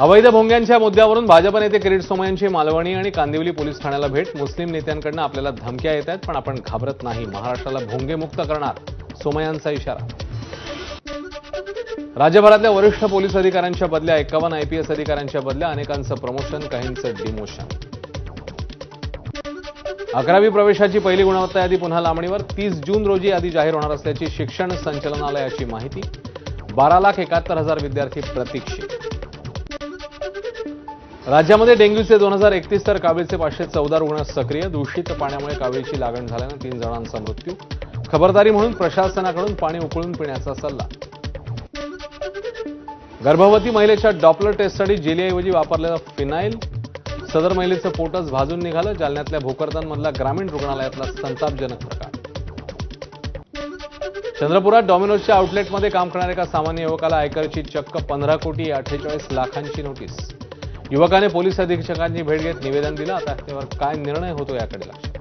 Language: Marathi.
अवैध भोंग्यांच्या मुद्द्यावरून भाजप नेते किरीट सोमय्यांची मालवणी आणि कांदिवली पोलीस ठाण्याला भेट. मुस्लिम नेत्यांकडनं आपल्याला धमक्या येत आहेत पण आपण घाबरत नाही. महाराष्ट्राला भोंगेमुक्त करणार सोमय्यांचा इशारा. राज्यभरातल्या वरिष्ठ पोलीस अधिकाऱ्यांच्या बदल्या एकावन्न आयपीएस अधिकाऱ्यांच्या बदल्या अनेकांचं प्रमोशन काहींचं डिमोशन अकरावी प्रवेशाची पहिली गुणवत्ता यादी पुन्हा लांबणीवर. तीस जून रोजी यादी जाहीर होणार असल्याची शिक्षण संचालनालयाची माहिती. बारा लाख एकाहत्तर हजार विद्यार्थी प्रतीक्षित. राज्यामध्ये डेंग्यूचे दोन हजार एकतीस तर कावीळचे पाचशे चौदा रुग्ण सक्रिय. दूषित पाण्यामुळे कावीळची लागण झाल्यानं तीन जणांचा मृत्यू. खबरदारी म्हणून प्रशासनाकडून पाणी उकळून पिण्याचा सल्ला. गर्भवती महिलेच्या डॉपलर टेस्टसाठी जेलीऐवजी वापरलेलं फिनाईल. सदर महिलेचं पोटच भाजून निघालं. जालन्यातल्या भोकरदानमधला ग्रामीण रुग्णालयातला संतापजनक प्रकार. चंद्रपुरात डॉमिनोजच्या आउटलेटमध्ये काम करणाऱ्या एका सामान्य युवकाला आयकरची चक्क पंधरा कोटी अठ्ठेचाळीस लाखांची नोटीस. युवकाने पोलीस अधीक्षकांची भेट घेत निवेदन दिलं. आता त्यावर काय निर्णय होतो याकडे लक्ष.